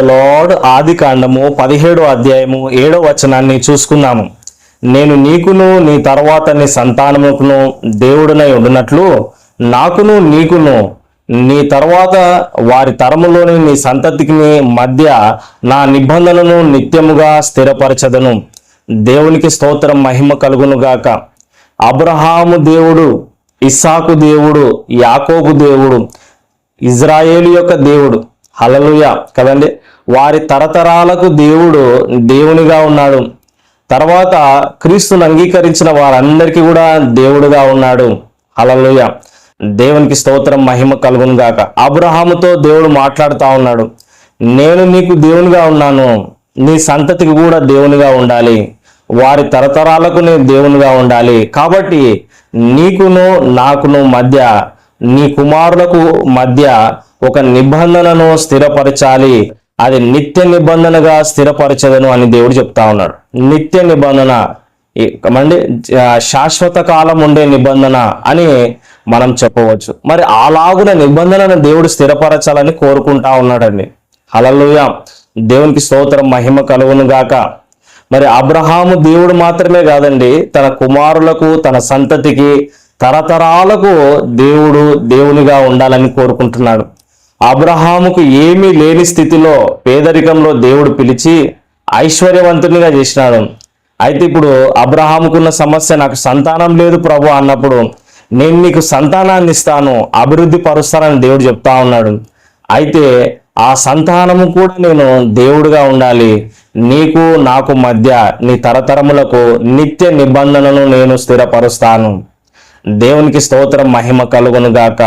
Lord ఆది కాండము పదిహేడో అధ్యాయము ఏడో వచనాన్ని చూసుకున్నాము. నేను నీకును నీ తర్వాత నీ సంతానముకును దేవుడునై ఉండునట్లు నాకును నీకును. నీ తర్వాత వారి తరములోని నీ సంతతికి మధ్య నా నిబంధనను నిత్యముగా స్థిరపరచదను. దేవునికి స్తోత్రం మహిమ కలుగును గాక. అబ్రహాము దేవుడు ఇస్సాకు దేవుడు యాకోబు దేవుడు ఇజ్రాయేలు యొక్క దేవుడు హలలుయ కదండి. వారి తరతరాలకు దేవుడు దేవునిగా ఉన్నాడు. తర్వాత క్రీస్తును అంగీకరించిన వారందరికీ కూడా దేవుడుగా ఉన్నాడు. హలలుయ దేవునికి స్తోత్రం మహిమ కలుగును గాక. అబ్రహాముతో దేవుడు మాట్లాడుతూ ఉన్నాడు. నేను నీకు దేవునిగా ఉన్నాను. నీ సంతతికి కూడా దేవునిగా ఉండాలి. వారి తరతరాలకు నేను దేవునిగా ఉండాలి. కాబట్టి నీకును నాకును మధ్య నీ కుమారులకు మధ్య ఒక నిబంధనను స్థిరపరచాలి. అది నిత్య నిబంధనగా స్థిరపరచదను అని దేవుడు చెప్తా ఉన్నాడు. నిత్య నిబంధన. అంటే శాశ్వత కాలం ఉండే నిబంధన అని మనం చెప్పవచ్చు. మరి అలాగున నిబంధనను దేవుడు స్థిరపరచాలని కోరుకుంటా ఉన్నాడండి. హలలుయ దేవునికి స్తోత్రం మహిమ కలుగును గాక. మరి అబ్రహాము దేవుడు మాత్రమే కాదండి తన కుమారులకు తన సంతతికి తరతరాలకు దేవుడు దేవునిగా ఉండాలని కోరుకుంటున్నాడు. అబ్రహాముకు ఏమీ లేని స్థితిలో పేదరికంలో దేవుడు పిలిచి ఐశ్వర్యవంతునిగా చేసినాడు. అయితే ఇప్పుడు అబ్రహాముకున్న సమస్య నాకు సంతానం లేదు ప్రభు అన్నప్పుడు నేను నీకు సంతానాన్ని ఇస్తాను అభివృద్ధి పరుస్తానని దేవుడు చెప్తా ఉన్నాడు. అయితే ఆ సంతానము కూడా నేను దేవుడుగా ఉండాలి. నీకు నాకు మధ్య నీ తరతరములకు నిత్య నిబంధనను నేను స్థిరపరుస్తాను. దేవునికి స్తోత్రం మహిమ కలుగును గాక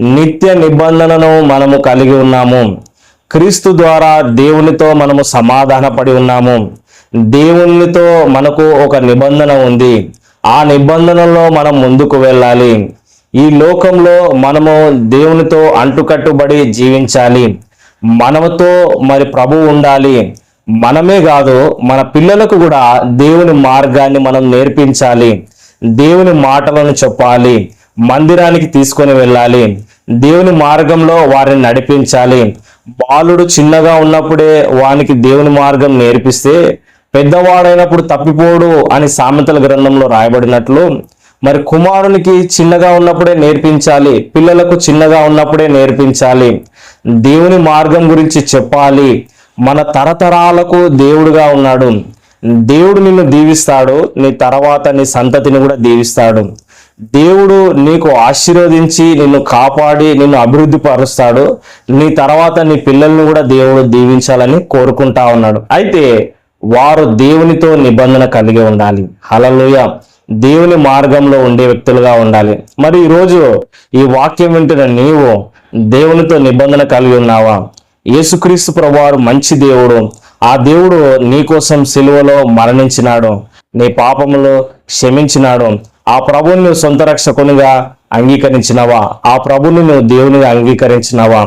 నిత్య నిబంధనను మనము కలిగి ఉన్నాము. క్రీస్తు ద్వారా దేవునితో మనము సమాధానపడి ఉన్నాము. దేవునితో మనకు ఒక నిబంధన ఉంది. ఆ నిబంధనలో మనం ముందుకు వెళ్ళాలి. ఈ లోకంలో మనము దేవునితో అంటుకట్టుబడి జీవించాలి. మనముతో మరి ప్రభు ఉండాలి. మనమే కాదు మన పిల్లలకు కూడా దేవుని మార్గాన్ని మనం నేర్పించాలి. దేవుని మాటలను చెప్పాలి. మందిరానికి తీసుకొని వెళ్ళాలి. దేవుని మార్గంలో వారిని నడిపించాలి. బాలుడు చిన్నగా ఉన్నప్పుడే వానికి దేవుని మార్గం నేర్పిస్తే పెద్దవాడైనప్పుడు తప్పిపోడు అని సామెతల గ్రంథంలో రాయబడినట్లు మరి కుమారునికి చిన్నగా ఉన్నప్పుడే నేర్పించాలి పిల్లలకు చిన్నగా ఉన్నప్పుడే నేర్పించాలి. దేవుని మార్గం గురించి చెప్పాలి. మన తరతరాలకు దేవుడుగా ఉన్నాడు. దేవుడు నిన్ను దీవిస్తాడు నీ తర్వాత నీ సంతతిని కూడా దీవిస్తాడు. దేవుడు నీకు ఆశీర్వదించి నిన్ను కాపాడి నిన్ను అభివృద్ధి పరుస్తాడు. నీ తర్వాత నీ పిల్లల్ని కూడా దేవుడు దీవించాలని కోరుకుంటా ఉన్నాడు. అయితే వారు దేవునితో నిబంధన కలిగి ఉండాలి. హలలుయ దేవుని మార్గంలో ఉండే వ్యక్తులుగా ఉండాలి. మరి ఈరోజు ఈ వాక్యం వింటున్న నీవు దేవునితో నిబంధన కలిగి ఉన్నావా? యేసుక్రీస్తు ప్రభువారు మంచి దేవుడు. ఆ దేవుడు నీ కోసం సిలువలో మరణించినాడు. నీ పాపములు క్షమించినాడు. ఆ ప్రభుని నువ్వు సొంత రక్షకునిగా అంగీకరించినవా? ఆ ప్రభుని నువ్వు దేవునిగా అంగీకరించినవా?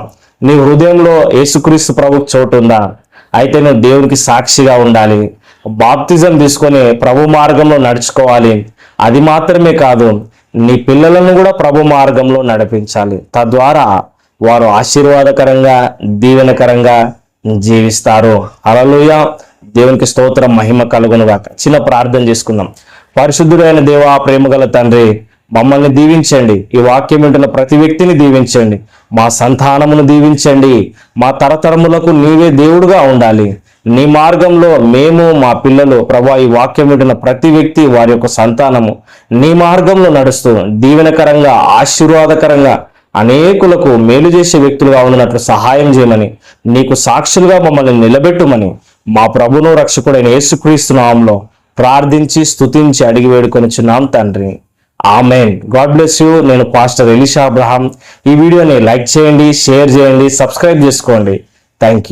నీ హృదయంలో యేసుక్రీస్తు ప్రభు చోటు ఉందా? అయితే నువ్వు దేవునికి సాక్షిగా ఉండాలి. బాప్తిజం తీసుకొని ప్రభు మార్గంలో నడుచుకోవాలి. అది మాత్రమే కాదు నీ పిల్లలను కూడా ప్రభు మార్గంలో నడిపించాలి. తద్వారా వారు ఆశీర్వాదకరంగా దీవెనకరంగా జీవిస్తారు. అలలుయ దేవునికి స్తోత్రం మహిమ కలుగును గాక చిన్న ప్రార్థన చేసుకుందాం. పరిశుద్ధుడైన దేవా ప్రేమగల తండ్రి మమ్మల్ని దీవించండి. ఈ వాక్యం వింటున్న ప్రతి వ్యక్తిని దీవించండి. మా సంతానమును దీవించండి. మా తరతరములకు నీవే దేవుడుగా ఉండాలి. నీ మార్గంలో మేము మా పిల్లలు ప్రభా ఈ వాక్యం వింటున్న ప్రతి వ్యక్తి వారి యొక్క సంతానము నీ మార్గంలో నడుస్తూ దీవెనకరంగా ఆశీర్వాదకరంగా అనేకులకు మేలు చేసే వ్యక్తులుగా ఉన్నట్లు సహాయం చేయమని నీకు సాక్షులుగా మమ్మల్ని నిలబెట్టుమని మా ప్రభును రక్షకుడైన యేసుక్రీస్తు నామంలో ప్రార్థించి స్థుతించి అడిగి వేడుకొనిచున్నాం తండ్రి. ఆమెన్. God bless you. నేను పాస్టర్ ఎలిషా అబ్రహాం. ఈ వీడియోని లైక్ చేయండి షేర్ చేయండి సబ్స్క్రైబ్ చేసుకోండి. Thank you